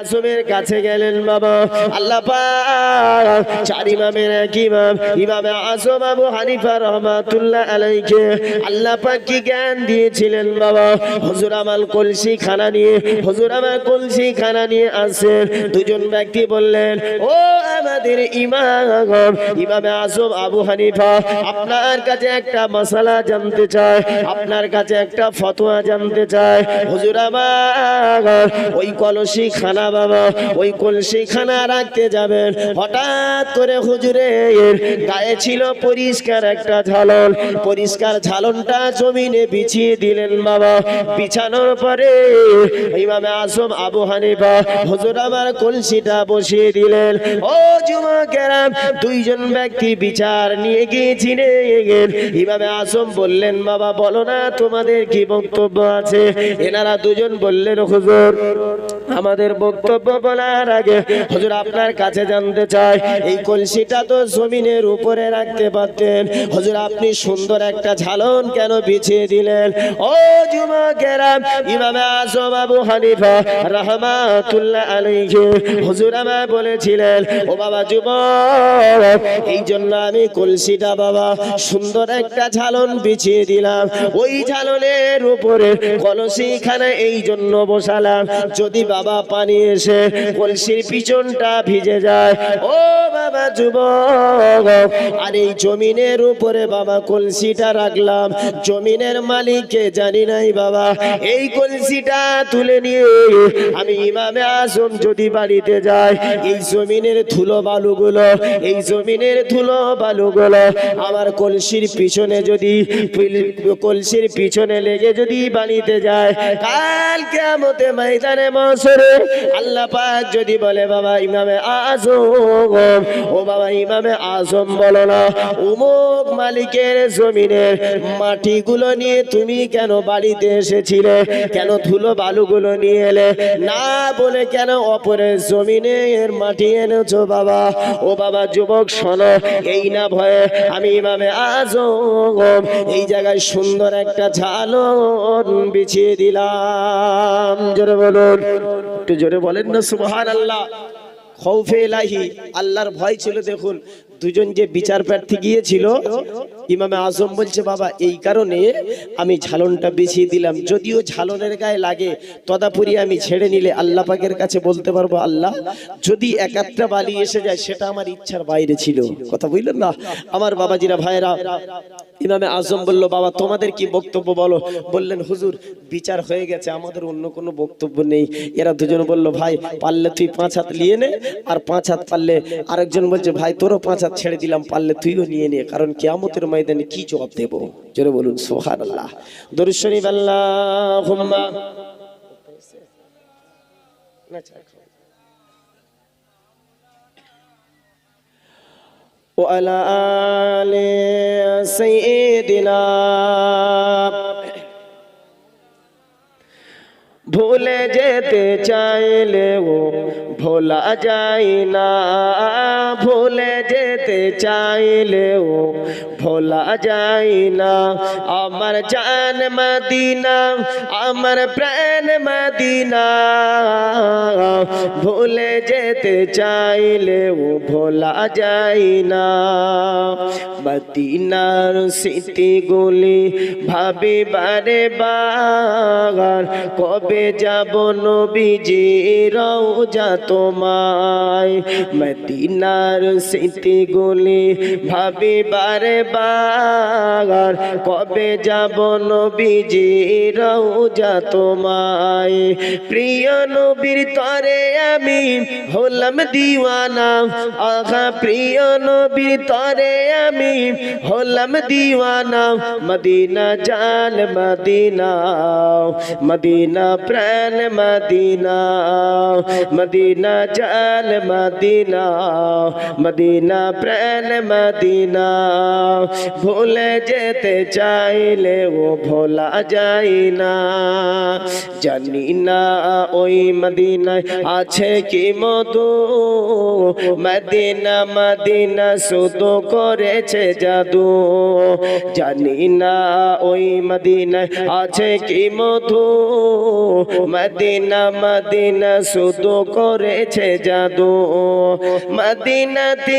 আসমের কাছে গেলেন বাবা। আল্লাহ চার ইমামের এক ইমাম, ইমামে আসম আবু হানিফা রহমাতুল্লাহ আলাইকে আল্লাহ পাক কি জ্ঞান দিয়েছিলেন বাবা? হুজুর আমাল কলসি খানা নিয়ে, হুজুর আমার কলসি খানা নিয়ে আসেন। দুজন ব্যক্তি বললেন, ও আমাদের ইমাম, ইমামে আসম আবু হানিফা, আপনার কাছে একটা মশালা জানতে চায় আপনার কাছে একটা ফতোয়া জানতে চায় হুজুর আমার ওই কলসি খানা বাবা, ওই কলসি খানা রাখতে যাবেন। হঠাৎ করে হুজুরের গায়ে ছিল পরিষ্কার একটা ঝালন। পরিষ্কার ঝালনটা জমিনে বিছিয়ে দিলেন বাবা। বিছানোর পরে ইমামে আসম আবু হানিফা, হুজুর আমার কলসিটা বসিয়ে দিলেন। ও যুবকেরা, দুইজন ব্যক্তি বিচার নিয়ে গিয়েছিলেন। ইমামে আসম বললেন, বাবা, বলো না তোমাদের কি বক্তব্য আছে? এনারা দুজন বললেন, হুজুর, আমাদের বক্তব্য বলার আগে হুজুর আপনার কাছে জানতে চাই, এই কলসিটা তো জমিনের উপরে রাখতে পারতেন। হুজুর আপনি সুন্দর একটা ঝালন কেন বিছিয়ে দিলেন? ও যুবকেরা ইমামে আজম আবু হানিফা রহমাতুল্লাহ আলাইহি হুজুর আমায় বলেছিলেন, ও বাবা যুবক, এই জন্য আমি কলসিটা বাবা সুন্দর একটা ঝালন বিছিয়ে দিলাম। ওই ঝালনের উপরে কলসিখানে এই জন্য বসালাম। যদি বাবা পানি এসে কলসির পিছনটা ভিজে যায়। ও বাবা যুবক, আর এই জমিনের উপরে বাবা কলসিটা রাখলাম। জমিনের মালিককে জানি নাই বাবা। এই কলসিটা তুলে নিয়ে আমি ইমামে আসম যদি বাড়িতে যাই, এই জমিনের ধুলো বালুগুলো, এই জমিনের ধুলো বালুগুলো আমার কলসির পিছনে যদি কলসির পিছনে লেগে যদি বাড়িতে যায়, কাল কেমতে ময়দানে মসরে আল্লাহ পাক যদি বলে, বাবা ইমামে আজম, ও বাবা ইমামে আজম বলো না, উমুক মালিকের জমিনের মাটিগুলো নিয়ে তুমি কেন বাড়িতে এসেছিলে? কেন ধুলো বালুগুলো নিয়ে এলে? না বলে কেন অপরের জমিনের মাটি এনেছো বাবা? ও বাবা, যুবক, শোনো, এই না ভয়ে আমি ইমামে আজম, এই জায়গায় সুন্দর একটা ঝালন বিছিয়ে দিলাম। জোরে বলুন, একটু জোরে বলেন না সুবহান আল্লাহ খৌফে এলাহি আল্লাহর ভয় ছিল দেখুন। দুজন যে বিচার প্রার্থী গিয়েছিল, ইমামে আজম বলছে, বাবা, এই কারণে আমি ঝালনটা বিছিয়ে দিলাম। যদিও ঝালনের গায়ে লাগে, তদাপুরি আমি ছেড়ে নিলে আল্লাহ পাকের কাছে বলতে পারব, আল্লাহ, যদি একাত্রা বালি এসে যায়, সেটা আমার ইচ্ছার বাইরে ছিল। কথা বুঝলেন না? আমার বাবাজিরা ভাইরা ইমামে আজম বলল, বাবা, তোমাদের কি বক্তব্য বলো? বললেন, হুজুর, বিচার হয়ে গেছে, আমাদের অন্য কোনো বক্তব্য নেই। এরা দুজন বলল, ভাই, পারলে তুই পাঁচ হাত নিয়ে নে, আর পাঁচ হাত পারলে আরেকজন বলছে, ভাই, তোরও পাঁচ হাত ছেড়ে দিলাম পারলে তুইও নিয়ে নে কারণ কেয়ামতের ময়দানে কি জবাব দেব জোরে বলুন সোহার আল্লাহ দরুদ শরীফ আল্লাহুম্মা وعلى آل سيدنا ভুলে যেতে চাইলেও ভোলা যায় না ভুলে যেতে চাইলেও ভোলা যায় না। আমার জান মদিনা, আমার প্রাণ মদিনা। ভুলে যেতে চাইলেও ভোলা যায় না। মদিনার স্মৃতিগুলি ভাবি বারে বার কবে যাব নবীজি রওজা তোমায়? মদিনার স্মৃতিগুলি ভাবি বারে বার কবে যাব নবীজি রওজা তোমায়? প্রিয় নবীর তরে আমি হলাম দিওয়ানা। আহা, প্রিয় নবীর তরে আমি হলাম দিওয়ানা। মদিনা জান, মদিনা মদিনা প্রাণ, মদিনা মদিনা জান, মদিনা মদিনা প্রাণ মদিনা। ভুলে যেতে চাইলে ও ভোলা যায় না। জানি না ওই মদিনায় আছে কি মধু। মদিনা মদিনা শুধু করেছে জাদু। জানি না ওই মদিনায় আছে কি মধু। মদিনা মদিনা শুধু করেছে জাদু। মদিনাতে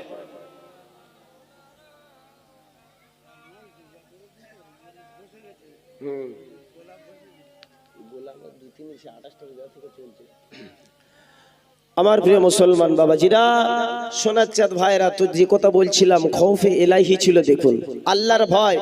আমার প্রিয় মুসলমান বাবাজিরা, সোনার চাঁদ ভাইরা তো যে কথা বলছিলাম, খৌফে এলাহি ছিল দেখুন। আল্লাহর ভয়।